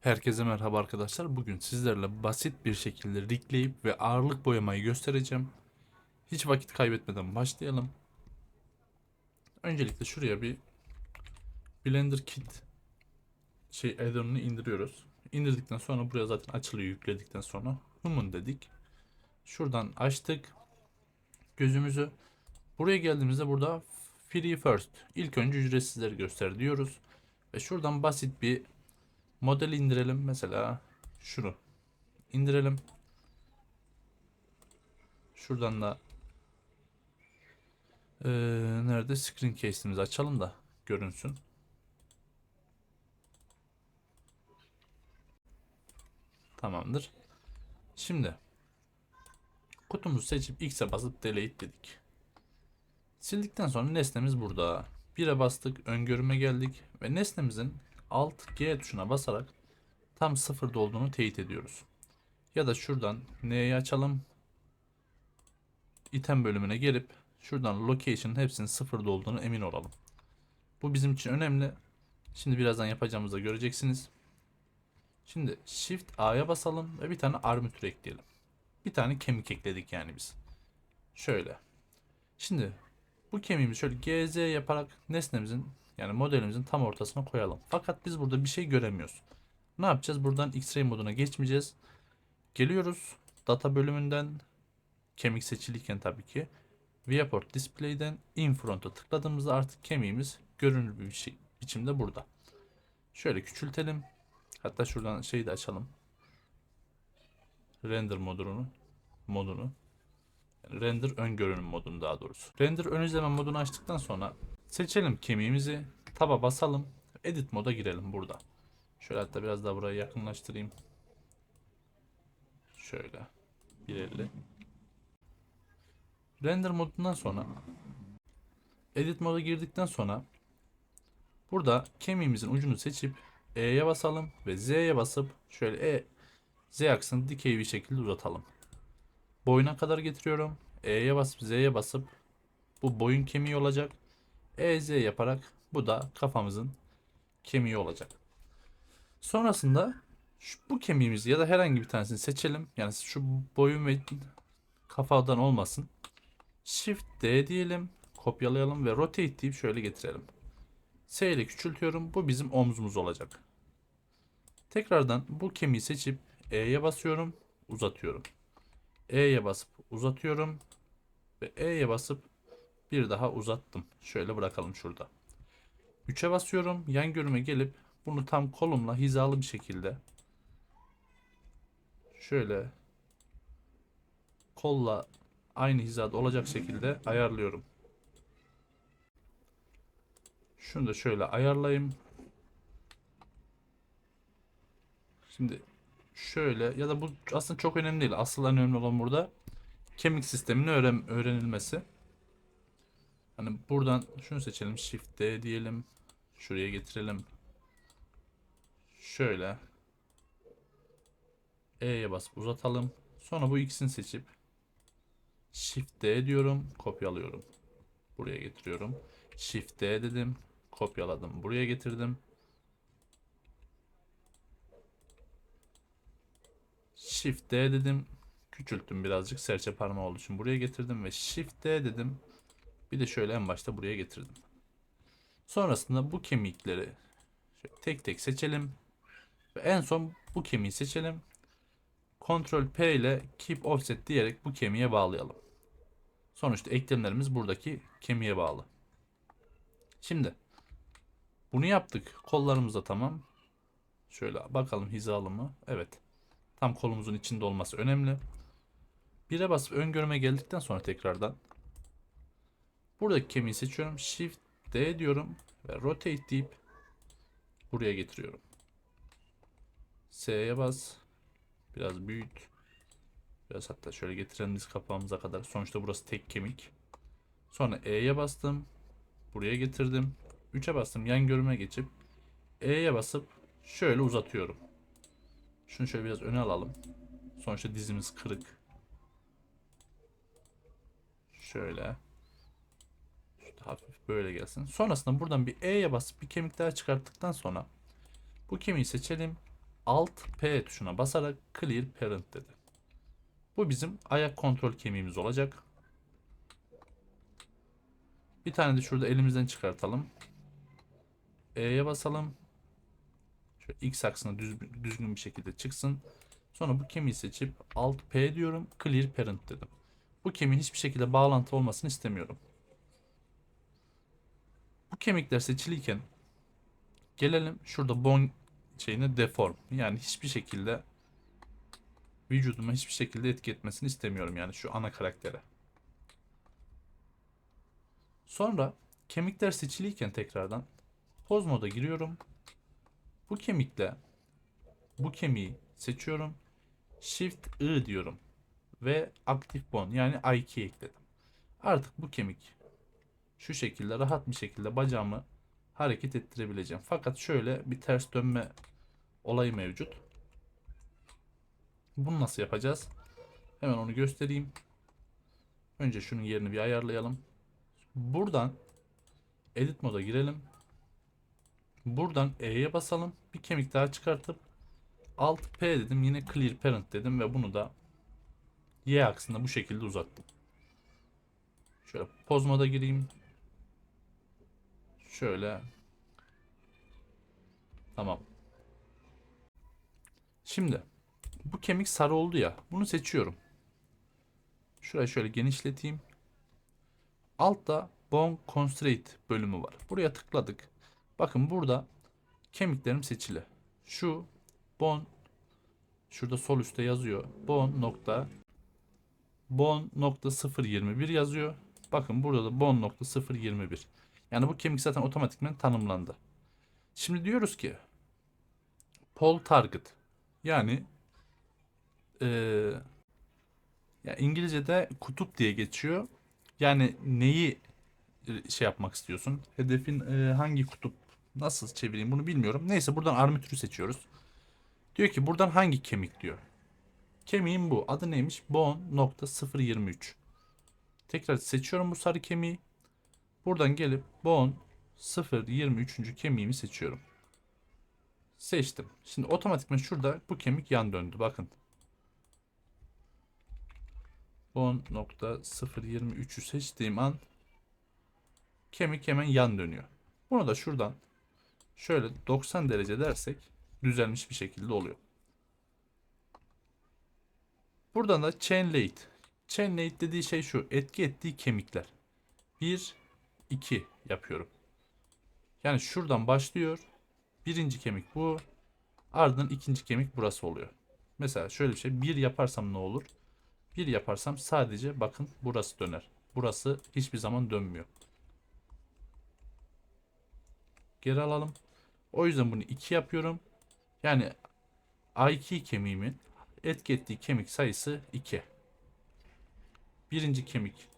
Herkese merhaba arkadaşlar. Bugün sizlerle basit bir şekilde rigleyip ve ağırlık boyamayı göstereceğim. Hiç vakit kaybetmeden başlayalım. Öncelikle şuraya bir Blender Kit şey add-on'unu indiriyoruz. İndirdikten sonra buraya zaten açılıyor yükledikten sonra. Human dedik. Şuradan açtık gözümüzü. Buraya geldiğimizde burada Free First. İlk önce ücretsizleri göster diyoruz. Ve şuradan basit bir Model indirelim mesela şunu indirelim. Şuradan da eee, nerede screen case'imizi açalım da görünsün. Tamamdır. Şimdi kutumuzu seçip X'e basıp delete dedik. Sildikten sonra nesnemiz burada. 1'e bastık, öngörüme geldik ve nesnemizin Alt G tuşuna basarak tam sıfırda olduğunu teyit ediyoruz. Ya da şuradan N'yi açalım. item bölümüne gelip şuradan location hepsinin sıfırda olduğunu emin olalım. Bu bizim için önemli. Şimdi birazdan yapacağımızda göreceksiniz. Şimdi Shift A'ya basalım ve bir tane armature ekleyelim. Bir tane kemik ekledik yani biz. Şöyle. Şimdi bu kemiğimizi şöyle GZ yaparak nesnemizin yani modelimizin tam ortasına koyalım. Fakat biz burada bir şey göremiyoruz. Ne yapacağız? Buradan X-ray moduna geçmeyeceğiz. Geliyoruz. Data bölümünden kemik seçiliyken tabii ki Viewport Display'den In Front'a tıkladığımızda artık kemiğimiz görünür bir şey, biçimde burada. Şöyle küçültelim. Hatta şuradan şeyi de açalım. Render modunu modunu yani render ön görünüm modunu daha doğrusu. Render ön izleme modunu açtıktan sonra Seçelim kemiğimizi. Taba basalım. Edit moda girelim burada. Şöyle hatta biraz daha burayı yakınlaştırayım. Şöyle. 1.50. Render modundan sonra Edit moda girdikten sonra burada kemiğimizin ucunu seçip E'ye basalım ve Z'ye basıp şöyle E Z aksını dikey bir şekilde uzatalım. Boyuna kadar getiriyorum. E'ye basıp Z'ye basıp bu boyun kemiği olacak. EZ yaparak bu da kafamızın kemiği olacak. Sonrasında şu, bu kemiğimizi ya da herhangi bir tanesini seçelim. Yani şu boyun ve kafadan olmasın. Shift D diyelim. Kopyalayalım ve rotate deyip şöyle getirelim. S ile küçültüyorum. Bu bizim omzumuz olacak. Tekrardan bu kemiği seçip E'ye basıyorum. Uzatıyorum. E'ye basıp uzatıyorum. Ve E'ye basıp bir daha uzattım. Şöyle bırakalım şurada. 3'e basıyorum. Yan görüme gelip bunu tam kolumla hizalı bir şekilde şöyle kolla aynı hizada olacak şekilde ayarlıyorum. Şunu da şöyle ayarlayayım. Şimdi şöyle ya da bu aslında çok önemli değil. Asıl önemli olan burada kemik sisteminin öğren öğrenilmesi. Hani buradan şunu seçelim. Shift D diyelim. Şuraya getirelim. Şöyle. E'ye basıp uzatalım. Sonra bu ikisini seçip Shift D diyorum. Kopyalıyorum. Buraya getiriyorum. Shift D dedim. Kopyaladım. Buraya getirdim. Shift D dedim. Küçülttüm birazcık serçe parmağı olduğu için buraya getirdim ve Shift D dedim. Bir de şöyle en başta buraya getirdim. Sonrasında bu kemikleri tek tek seçelim. Ve en son bu kemiği seçelim. Ctrl P ile Keep Offset diyerek bu kemiğe bağlayalım. Sonuçta eklemlerimiz buradaki kemiğe bağlı. Şimdi bunu yaptık. Kollarımız da tamam. Şöyle bakalım hizalı mı? Evet. Tam kolumuzun içinde olması önemli. Bire basıp öngörüme geldikten sonra tekrardan Buradaki kemiği seçiyorum. Shift D diyorum ve rotate deyip buraya getiriyorum. S'ye bas. Biraz büyüt. Biraz hatta şöyle getirelim diz kapağımıza kadar. Sonuçta burası tek kemik. Sonra E'ye bastım. Buraya getirdim. 3'e bastım. Yan görüme geçip E'ye basıp şöyle uzatıyorum. Şunu şöyle biraz öne alalım. Sonuçta dizimiz kırık. Şöyle hafif böyle gelsin. Sonrasında buradan bir E'ye basıp bir kemik daha çıkarttıktan sonra bu kemiği seçelim. Alt P tuşuna basarak clear parent dedi. Bu bizim ayak kontrol kemiğimiz olacak. Bir tane de şurada elimizden çıkartalım. E'ye basalım. Şöyle X aksına düz, düzgün bir şekilde çıksın. Sonra bu kemiği seçip Alt P diyorum. Clear parent dedim. Bu kemiğin hiçbir şekilde bağlantı olmasını istemiyorum. Kemikler seçiliyken gelelim şurada bone şeyine deform. Yani hiçbir şekilde vücuduma hiçbir şekilde etki etmesini istemiyorum yani şu ana karaktere. Sonra kemikler seçiliyken tekrardan poz moda giriyorum. Bu kemikle bu kemiği seçiyorum. Shift I diyorum ve aktif bone yani I2 ekledim. Artık bu kemik şu şekilde rahat bir şekilde bacağımı hareket ettirebileceğim. Fakat şöyle bir ters dönme olayı mevcut. Bunu nasıl yapacağız? Hemen onu göstereyim. Önce şunun yerini bir ayarlayalım. Buradan edit moda girelim. Buradan E'ye basalım. Bir kemik daha çıkartıp Alt P dedim. Yine clear parent dedim ve bunu da Y aksında bu şekilde uzattım. Şöyle poz moda gireyim. Şöyle. Tamam. Şimdi bu kemik sarı oldu ya. Bunu seçiyorum. Şurayı şöyle genişleteyim. Altta Bone Constraint bölümü var. Buraya tıkladık. Bakın burada kemiklerim seçili. Şu bone şurada sol üstte yazıyor. Bone nokta bone nokta 021 yazıyor. Bakın burada da bone nokta 021. Yani bu kemik zaten otomatikman tanımlandı. Şimdi diyoruz ki Pol target yani eee ya İngilizce'de kutup diye geçiyor. Yani neyi e, şey yapmak istiyorsun? Hedefin e, hangi kutup? Nasıl çevireyim bunu bilmiyorum. Neyse buradan armatürü seçiyoruz. Diyor ki buradan hangi kemik diyor. Kemiğin bu. Adı neymiş? Bone nokta 023. Tekrar seçiyorum bu sarı kemiği. Buradan gelip bone 023. kemiğimi seçiyorum. Seçtim. Şimdi otomatikman şurada bu kemik yan döndü. Bakın. 10.023'ü seçtiğim an kemik hemen yan dönüyor. Bunu da şuradan şöyle 90 derece dersek düzelmiş bir şekilde oluyor. Buradan da chain late. Chain late dediği şey şu. Etki ettiği kemikler. 1, 2 yapıyorum. Yani şuradan başlıyor. Birinci kemik bu. Ardından ikinci kemik burası oluyor. Mesela şöyle bir şey. Bir yaparsam ne olur? Bir yaparsam sadece bakın burası döner. Burası hiçbir zaman dönmüyor. Geri alalım. O yüzden bunu 2 yapıyorum. Yani A2 kemiğimin etki ettiği kemik sayısı 2. Birinci kemik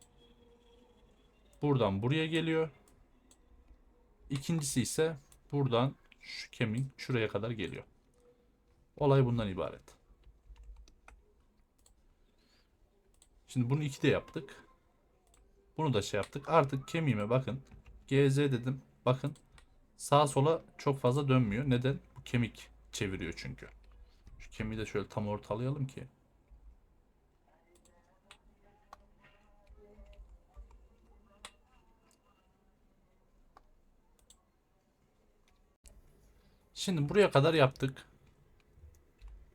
buradan buraya geliyor. İkincisi ise buradan şu kemik şuraya kadar geliyor. Olay bundan ibaret. Şimdi bunu 2'de yaptık. Bunu da şey yaptık. Artık kemiğime bakın. GZ dedim. Bakın sağa sola çok fazla dönmüyor. Neden? Bu kemik çeviriyor çünkü. Şu kemiği de şöyle tam ortalayalım ki. Şimdi buraya kadar yaptık.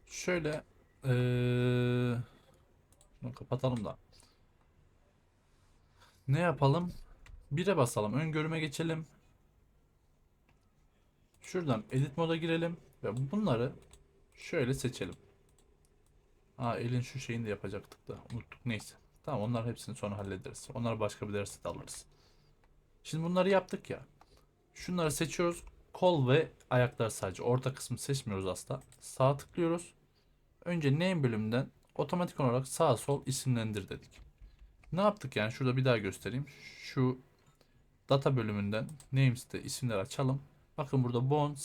Şöyle ee, kapatalım da. Ne yapalım? 1'e basalım. Ön görüme geçelim. Şuradan edit moda girelim ve bunları şöyle seçelim. Aa elin şu şeyini de yapacaktık da unuttuk. Neyse. Tamam onlar hepsini sonra hallederiz. Onları başka bir derste de alırız. Şimdi bunları yaptık ya. Şunları seçiyoruz. Kol ve ayaklar sadece. Orta kısmı seçmiyoruz asla. Sağ tıklıyoruz. Önce name bölümünden otomatik olarak sağ sol isimlendir dedik. Ne yaptık yani? Şurada bir daha göstereyim. Şu data bölümünden names'te isimleri açalım. Bakın burada bon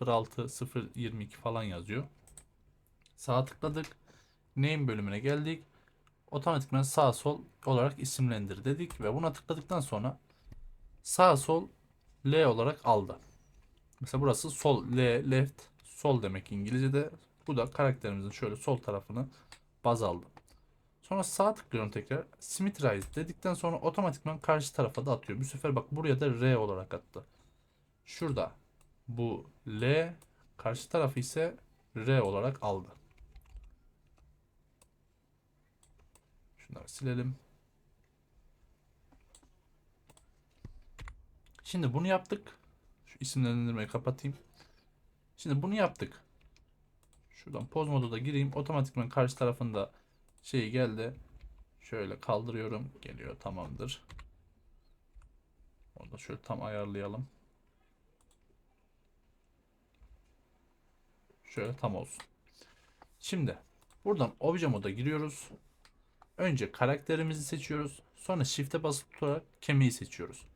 006 022 falan yazıyor. Sağ tıkladık. Name bölümüne geldik. Otomatikman sağ sol olarak isimlendir dedik ve buna tıkladıktan sonra sağ sol L olarak aldı. Mesela burası sol L left sol demek İngilizce'de. Bu da karakterimizin şöyle sol tarafını baz aldı. Sonra sağ tıklıyorum tekrar. Symmetrize dedikten sonra otomatikman karşı tarafa da atıyor. Bu sefer bak buraya da R olarak attı. Şurada bu L karşı tarafı ise R olarak aldı. Şunları silelim. Şimdi bunu yaptık. İsimlendirmeyi kapatayım. Şimdi bunu yaptık. Şuradan poz modu da gireyim. Otomatikman karşı tarafında şey geldi. Şöyle kaldırıyorum. Geliyor tamamdır. Onu da şöyle tam ayarlayalım. Şöyle tam olsun. Şimdi buradan obje moda giriyoruz. Önce karakterimizi seçiyoruz. Sonra shift'e basıp tutarak kemiği seçiyoruz.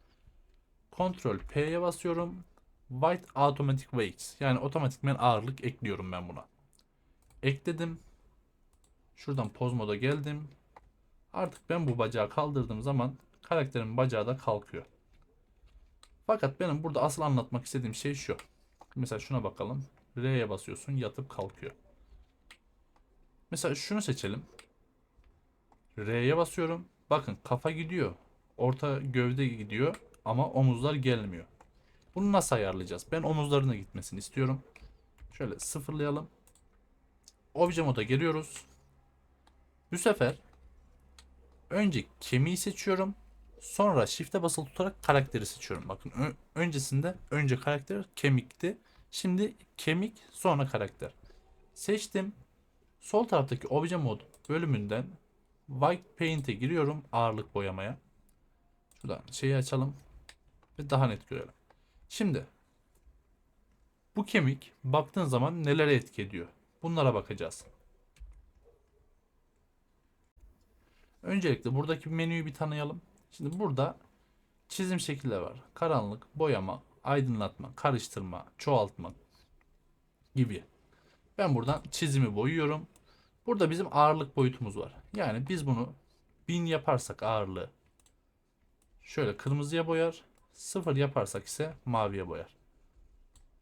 Ctrl P'ye basıyorum. White Automatic Weights. Yani otomatikmen ağırlık ekliyorum ben buna. Ekledim. Şuradan poz moda geldim. Artık ben bu bacağı kaldırdığım zaman karakterimin bacağı da kalkıyor. Fakat benim burada asıl anlatmak istediğim şey şu. Mesela şuna bakalım. R'ye basıyorsun yatıp kalkıyor. Mesela şunu seçelim. R'ye basıyorum. Bakın kafa gidiyor. Orta gövde gidiyor ama omuzlar gelmiyor. Bunu nasıl ayarlayacağız? Ben omuzlarına gitmesini istiyorum. Şöyle sıfırlayalım. Obje moda geliyoruz. Bu sefer önce kemiği seçiyorum. Sonra shift'e basılı tutarak karakteri seçiyorum. Bakın öncesinde önce karakter kemikti. Şimdi kemik sonra karakter. Seçtim. Sol taraftaki obje mod bölümünden White Paint'e giriyorum ağırlık boyamaya. Şuradan şeyi açalım ve daha net görelim. Şimdi bu kemik baktığın zaman nelere etki ediyor? Bunlara bakacağız. Öncelikle buradaki menüyü bir tanıyalım. Şimdi burada çizim şekilleri var. Karanlık, boyama, aydınlatma, karıştırma, çoğaltma gibi. Ben buradan çizimi boyuyorum. Burada bizim ağırlık boyutumuz var. Yani biz bunu 1000 yaparsak ağırlığı şöyle kırmızıya boyar. 0 yaparsak ise maviye boyar.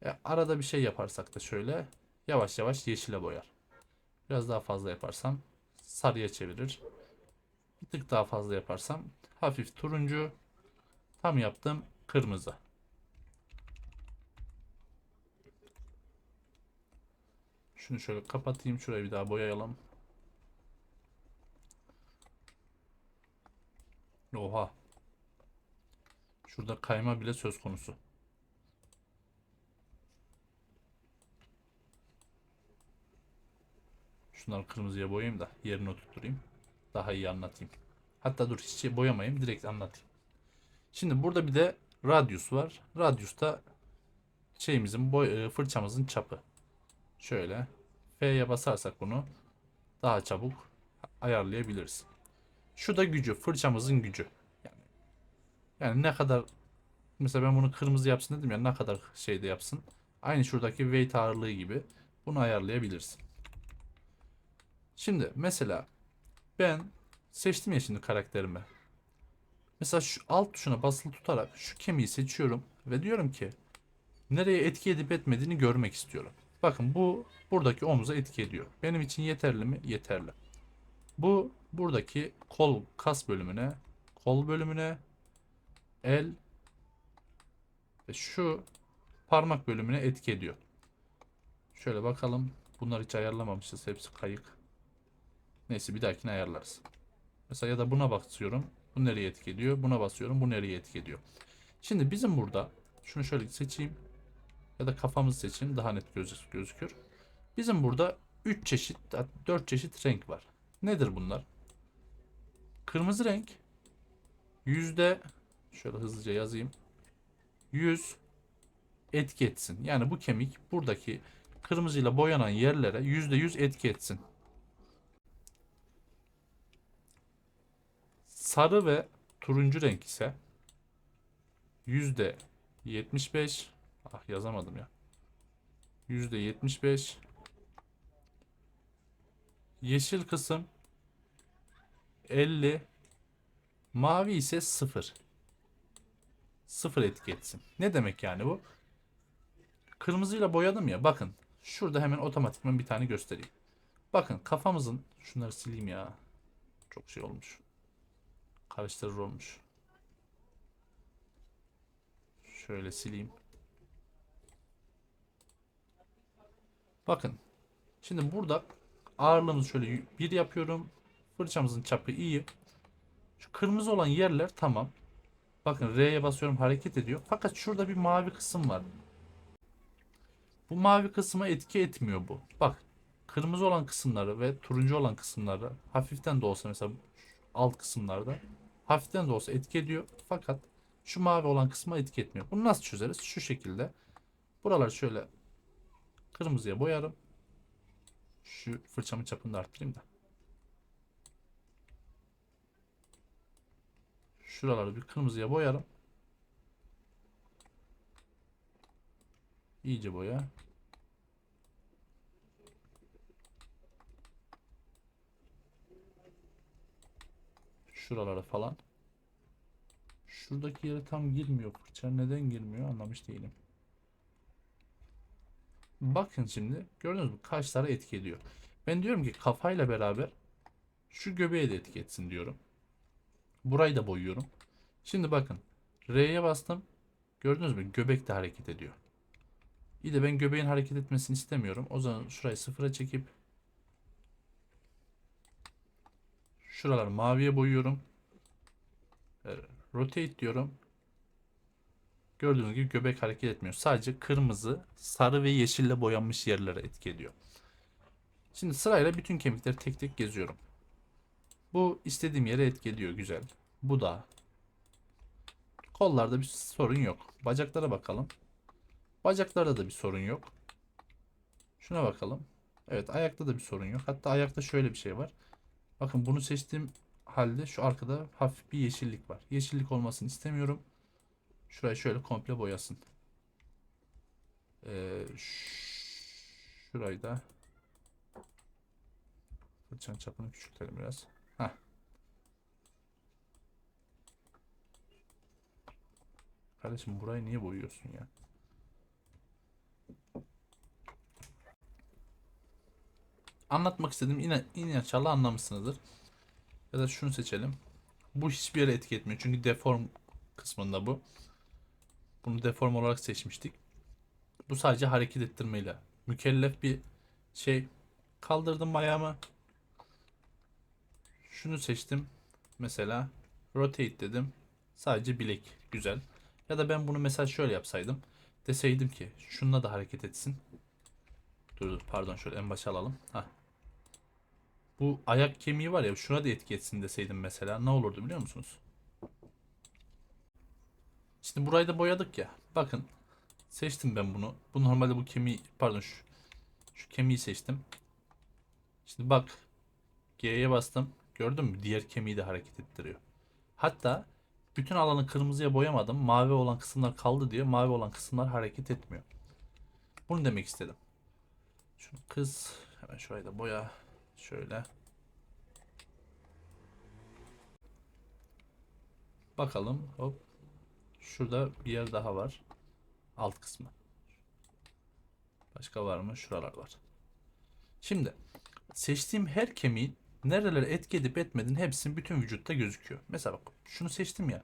E, arada bir şey yaparsak da şöyle yavaş yavaş yeşile boyar. Biraz daha fazla yaparsam sarıya çevirir. Bir tık daha fazla yaparsam hafif turuncu. Tam yaptım kırmızı. Şunu şöyle kapatayım. Şurayı bir daha boyayalım. Oha. Şurada kayma bile söz konusu. Şunları kırmızıya boyayayım da yerine oturtayım. Daha iyi anlatayım. Hatta dur hiç boyamayayım direkt anlatayım. Şimdi burada bir de radius var. Radius da şeyimizin boy, e, fırçamızın çapı. Şöyle F'ye basarsak bunu daha çabuk ayarlayabiliriz. Şu da gücü, fırçamızın gücü. Yani, ne kadar mesela ben bunu kırmızı yapsın dedim ya ne kadar şeyde yapsın. Aynı şuradaki weight ağırlığı gibi bunu ayarlayabiliriz. Şimdi mesela ben seçtim ya şimdi karakterimi. Mesela şu alt tuşuna basılı tutarak şu kemiği seçiyorum ve diyorum ki nereye etki edip etmediğini görmek istiyorum. Bakın bu buradaki omuza etki ediyor. Benim için yeterli mi? Yeterli. Bu buradaki kol kas bölümüne, kol bölümüne, el ve şu parmak bölümüne etki ediyor. Şöyle bakalım. Bunları hiç ayarlamamışız. Hepsi kayık. Neyse bir dahakine ayarlarız. Mesela ya da buna basıyorum. Bu nereye etki ediyor? Buna basıyorum. Bu nereye etki ediyor? Şimdi bizim burada şunu şöyle seçeyim. Ya da kafamızı seçeyim. Daha net gözük gözükür. Bizim burada 3 çeşit, 4 çeşit renk var. Nedir bunlar? Kırmızı renk yüzde şöyle hızlıca yazayım. 100 etki etsin. Yani bu kemik buradaki kırmızıyla boyanan yerlere %100 etki etsin. Sarı ve turuncu renk ise yüzde 75 ah yazamadım ya. Yüzde 75 Yeşil kısım 50 mavi ise 0. 0 etki etsin. Ne demek yani bu? Kırmızıyla boyadım ya bakın Şurada hemen otomatikman bir tane göstereyim. Bakın kafamızın şunları sileyim ya. Çok şey olmuş. Karıştırır olmuş. Şöyle sileyim. Bakın. Şimdi burada ağırlığımızı şöyle bir yapıyorum. Fırçamızın çapı iyi. Şu kırmızı olan yerler tamam. Bakın R'ye basıyorum hareket ediyor. Fakat şurada bir mavi kısım var. Bu mavi kısma etki etmiyor bu. Bak kırmızı olan kısımları ve turuncu olan kısımları hafiften de olsa mesela alt kısımlarda hafiften de olsa etki ediyor. Fakat şu mavi olan kısma etki etmiyor. Bunu nasıl çözeriz? Şu şekilde. Buraları şöyle kırmızıya boyarım. Şu fırçamın çapını da arttırayım da. Şuraları bir kırmızıya boyarım. İyice boya. Şuralara falan. Şuradaki yere tam girmiyor fırça. Neden girmiyor anlamış değilim. Bakın şimdi gördünüz mü kaşlara etki ediyor. Ben diyorum ki kafayla beraber şu göbeğe de etki etsin diyorum. Burayı da boyuyorum. Şimdi bakın R'ye bastım. Gördünüz mü göbek de hareket ediyor. İyi de ben göbeğin hareket etmesini istemiyorum. O zaman şurayı sıfıra çekip şuraları maviye boyuyorum. E, Rotate diyorum. Gördüğünüz gibi göbek hareket etmiyor. Sadece kırmızı, sarı ve yeşille boyanmış yerlere etki ediyor. Şimdi sırayla bütün kemikleri tek tek geziyorum. Bu istediğim yere etki ediyor. Güzel. Bu da. Kollarda bir sorun yok. Bacaklara bakalım. Bacaklarda da bir sorun yok. Şuna bakalım. Evet ayakta da bir sorun yok. Hatta ayakta şöyle bir şey var. Bakın bunu seçtiğim halde şu arkada hafif bir yeşillik var. Yeşillik olmasını istemiyorum. Şurayı şöyle komple boyasın. Ee, şurayı da fırçanın çapını küçültelim biraz. Kardeşim burayı niye boyuyorsun ya? Anlatmak istediğim yine inşallah anlamışsınızdır. Ya da şunu seçelim. Bu hiçbir yere etki etmiyor. Çünkü deform kısmında bu. Bunu deform olarak seçmiştik. Bu sadece hareket ettirmeyle. Mükellef bir şey. Kaldırdım ayağımı. Şunu seçtim. Mesela rotate dedim. Sadece bilek. Güzel. Ya da ben bunu mesela şöyle yapsaydım. Deseydim ki şununla da hareket etsin. Dur dur pardon şöyle en başa alalım. Hah. Bu ayak kemiği var ya şuna da etki etsin deseydim mesela ne olurdu biliyor musunuz? Şimdi burayı da boyadık ya. Bakın seçtim ben bunu. Bu normalde bu kemiği pardon şu, şu kemiği seçtim. Şimdi bak G'ye bastım. Gördün mü? Diğer kemiği de hareket ettiriyor. Hatta bütün alanı kırmızıya boyamadım. Mavi olan kısımlar kaldı diye mavi olan kısımlar hareket etmiyor. Bunu demek istedim. Şunu kız hemen şurayı da boya. Şöyle. Bakalım. Hop. Şurada bir yer daha var. Alt kısmı. Başka var mı? Şuralar var. Şimdi seçtiğim her kemiğin nerelere etki edip etmediğini hepsinin bütün vücutta gözüküyor. Mesela bak şunu seçtim ya.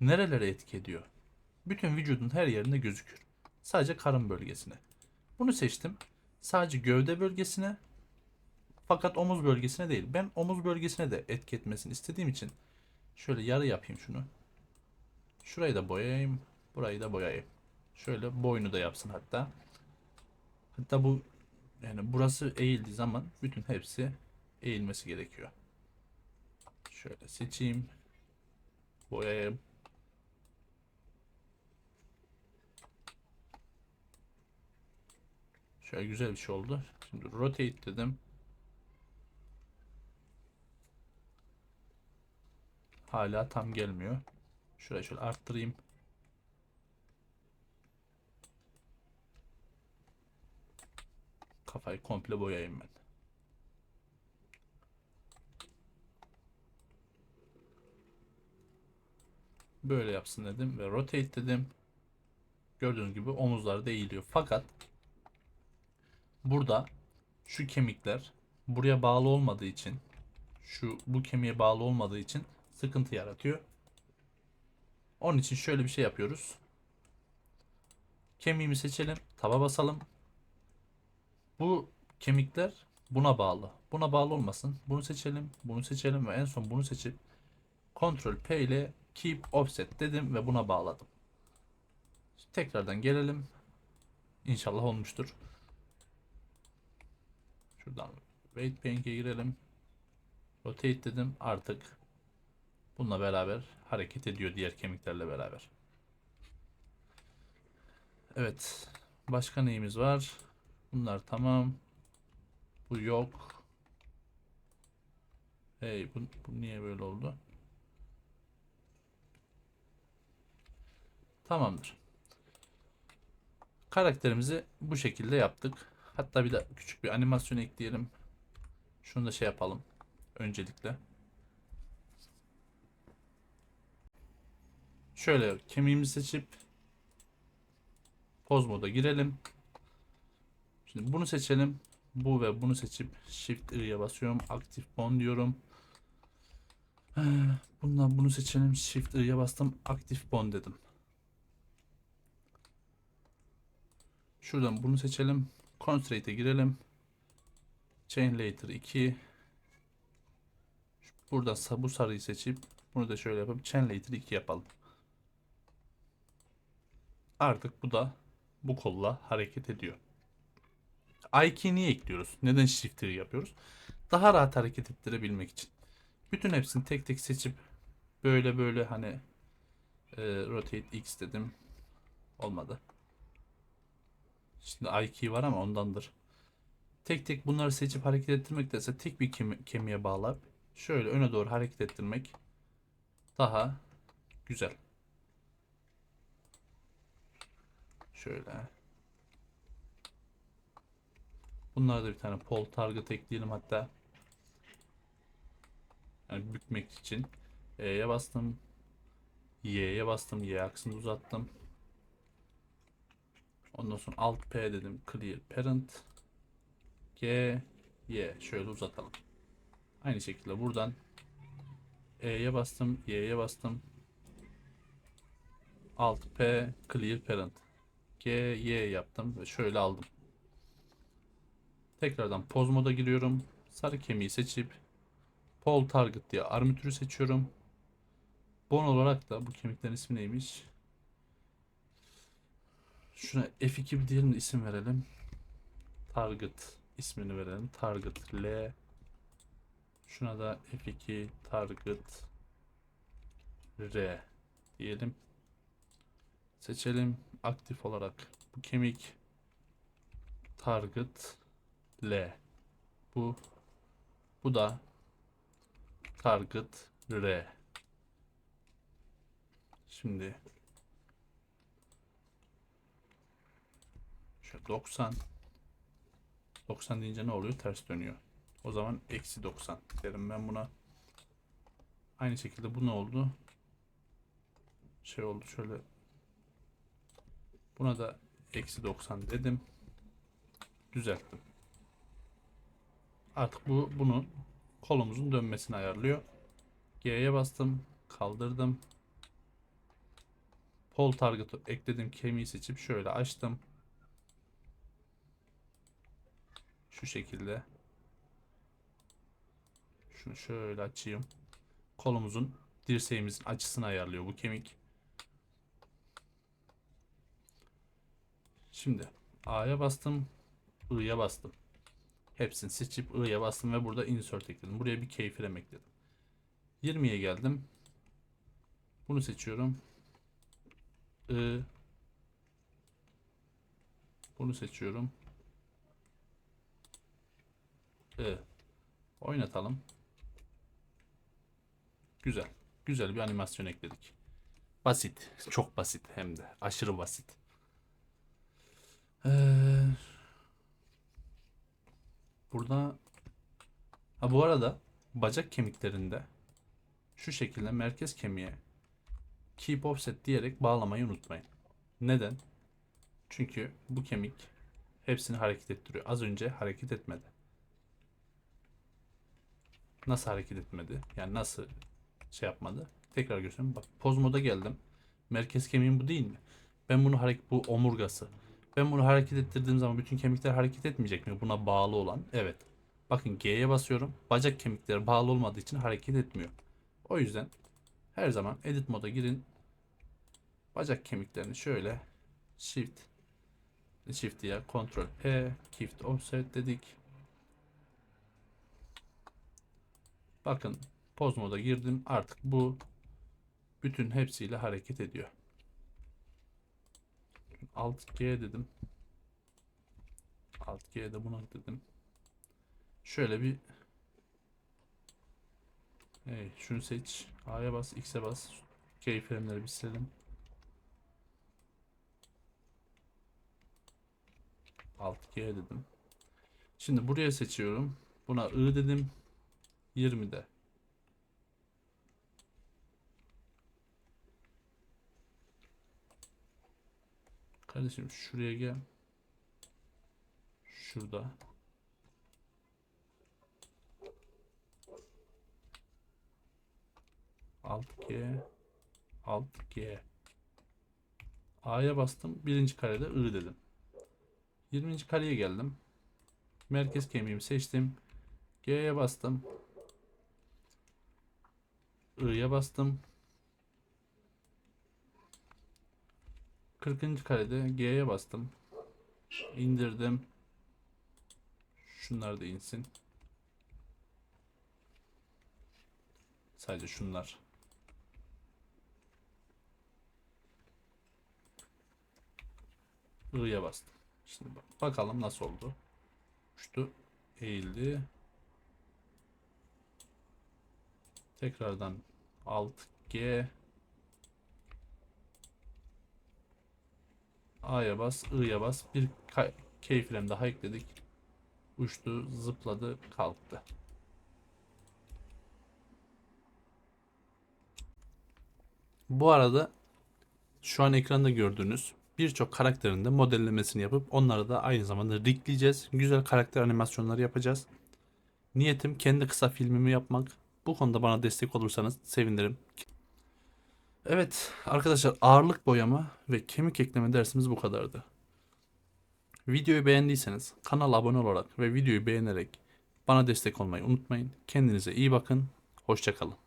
Nerelere etki ediyor? Bütün vücudun her yerinde gözükür. Sadece karın bölgesine. Bunu seçtim. Sadece gövde bölgesine fakat omuz bölgesine değil. Ben omuz bölgesine de etki etmesini istediğim için şöyle yarı yapayım şunu. Şurayı da boyayayım. Burayı da boyayayım. Şöyle boynu da yapsın hatta. Hatta bu yani burası eğildiği zaman bütün hepsi eğilmesi gerekiyor. Şöyle seçeyim. Boyayayım. Şöyle güzel bir şey oldu. Şimdi rotate dedim. Hala tam gelmiyor. Şuraya şöyle arttırayım. Kafayı komple boyayayım ben. Böyle yapsın dedim ve rotate dedim. Gördüğünüz gibi omuzlar da eğiliyor. Fakat burada şu kemikler buraya bağlı olmadığı için şu bu kemiğe bağlı olmadığı için sıkıntı yaratıyor. Onun için şöyle bir şey yapıyoruz. Kemiğimi seçelim, taba basalım. Bu kemikler buna bağlı. Buna bağlı olmasın. Bunu seçelim, bunu seçelim ve en son bunu seçip Ctrl P ile Keep Offset dedim ve buna bağladım. Tekrardan gelelim. İnşallah olmuştur. Şuradan Weight Bank'e girelim. Rotate dedim. Artık bununla beraber hareket ediyor diğer kemiklerle beraber. Evet. Başka neyimiz var? Bunlar tamam. Bu yok. Hey bu, bu niye böyle oldu? Tamamdır. Karakterimizi bu şekilde yaptık. Hatta bir de küçük bir animasyon ekleyelim. Şunu da şey yapalım. Öncelikle. Şöyle kemiğimizi seçip poz moda girelim. Şimdi bunu seçelim. Bu ve bunu seçip Shift I'ye basıyorum. Aktif bond diyorum. Ee, Bundan bunu seçelim. Shift I'ye bastım. Aktif bond dedim. Şuradan bunu seçelim. Constraint'e girelim. Chain Later 2. Buradan sa- bu sarıyı seçip bunu da şöyle yapıp Chain Later 2 yapalım. Artık bu da bu kolla hareket ediyor. I2 niye ekliyoruz? Neden Shift I yapıyoruz? Daha rahat hareket ettirebilmek için. Bütün hepsini tek tek seçip böyle böyle hani e, Rotate X dedim. Olmadı. Şimdi I2 var ama ondandır. Tek tek bunları seçip hareket ettirmektense tek bir kemi- kemiğe bağlayıp şöyle öne doğru hareket ettirmek daha güzel. Şöyle. Bunlara da bir tane pol target ekleyelim hatta. Yani bükmek için. E'ye bastım. Y'ye bastım. Y aksını uzattım. Ondan sonra Alt P dedim. Clear Parent. G Y şöyle uzatalım. Aynı şekilde buradan E'ye bastım, Y'ye bastım. Alt P Clear Parent. G Y yaptım ve şöyle aldım. Tekrardan poz moda giriyorum. Sarı kemiği seçip Pole Target diye armatürü seçiyorum. Bon olarak da bu kemiklerin ismi neymiş? Şuna F2 bir diyelim de isim verelim. Target ismini verelim. Target L. Şuna da F2 Target R diyelim. Seçelim. Aktif olarak bu kemik Target L. Bu bu da Target R. Şimdi şöyle 90 90 deyince ne oluyor? Ters dönüyor. O zaman eksi 90 derim ben buna. Aynı şekilde bu ne oldu? Şey oldu şöyle. Buna da eksi 90 dedim. Düzelttim. Artık bu bunu kolumuzun dönmesini ayarlıyor. G'ye bastım. Kaldırdım. Pol target'ı ekledim. Kemiği seçip şöyle açtım. Şu şekilde. Şunu şöyle açayım. Kolumuzun dirseğimizin açısını ayarlıyor bu kemik. Şimdi A'ya bastım. I'ya bastım. Hepsini seçip I'ya bastım ve burada insert ekledim. Buraya bir keyframe ekledim. 20'ye geldim. Bunu seçiyorum. I. Bunu seçiyorum. I. Oynatalım. Güzel. Güzel bir animasyon ekledik. Basit. Çok basit hem de. Aşırı basit. Ee, burada ha bu arada bacak kemiklerinde şu şekilde merkez kemiğe keep offset diyerek bağlamayı unutmayın. Neden? Çünkü bu kemik hepsini hareket ettiriyor. Az önce hareket etmedi. Nasıl hareket etmedi? Yani nasıl şey yapmadı? Tekrar göstereyim. Bak poz moda geldim. Merkez kemiğim bu değil mi? Ben bunu hareket bu omurgası. Ben bunu hareket ettirdiğim zaman bütün kemikler hareket etmeyecek mi? Buna bağlı olan. Evet. Bakın G'ye basıyorum. Bacak kemikleri bağlı olmadığı için hareket etmiyor. O yüzden her zaman edit moda girin. Bacak kemiklerini şöyle shift shift ya kontrol P shift offset dedik. Bakın poz moda girdim. Artık bu bütün hepsiyle hareket ediyor. Alt G dedim. Alt G'de buna dedim. Şöyle bir Hey, şunu seç. A'ya bas, X'e bas. Keyfremleri bir silelim. Alt G dedim. Şimdi buraya seçiyorum. Buna I dedim. 20'de. Kardeşim şuraya gel. Şurada. Alt G. Alt G. A'ya bastım. Birinci karede I dedim. 20. kareye geldim. Merkez kemiğimi seçtim. G'ye bastım. I'ya bastım. 40. karede G'ye bastım. İndirdim. Şunlar da insin. Sadece şunlar. I'ya bastım. Şimdi bak- bakalım nasıl oldu. Uçtu. Eğildi. Tekrardan alt G A'ya bas, I'ya bas. Bir keyframe daha ekledik. Uçtu, zıpladı, kalktı. Bu arada şu an ekranda gördüğünüz birçok karakterin de modellemesini yapıp onları da aynı zamanda rigleyeceğiz. Güzel karakter animasyonları yapacağız. Niyetim kendi kısa filmimi yapmak. Bu konuda bana destek olursanız sevinirim. Evet arkadaşlar ağırlık boyama ve kemik ekleme dersimiz bu kadardı. Videoyu beğendiyseniz kanala abone olarak ve videoyu beğenerek bana destek olmayı unutmayın. Kendinize iyi bakın. Hoşçakalın.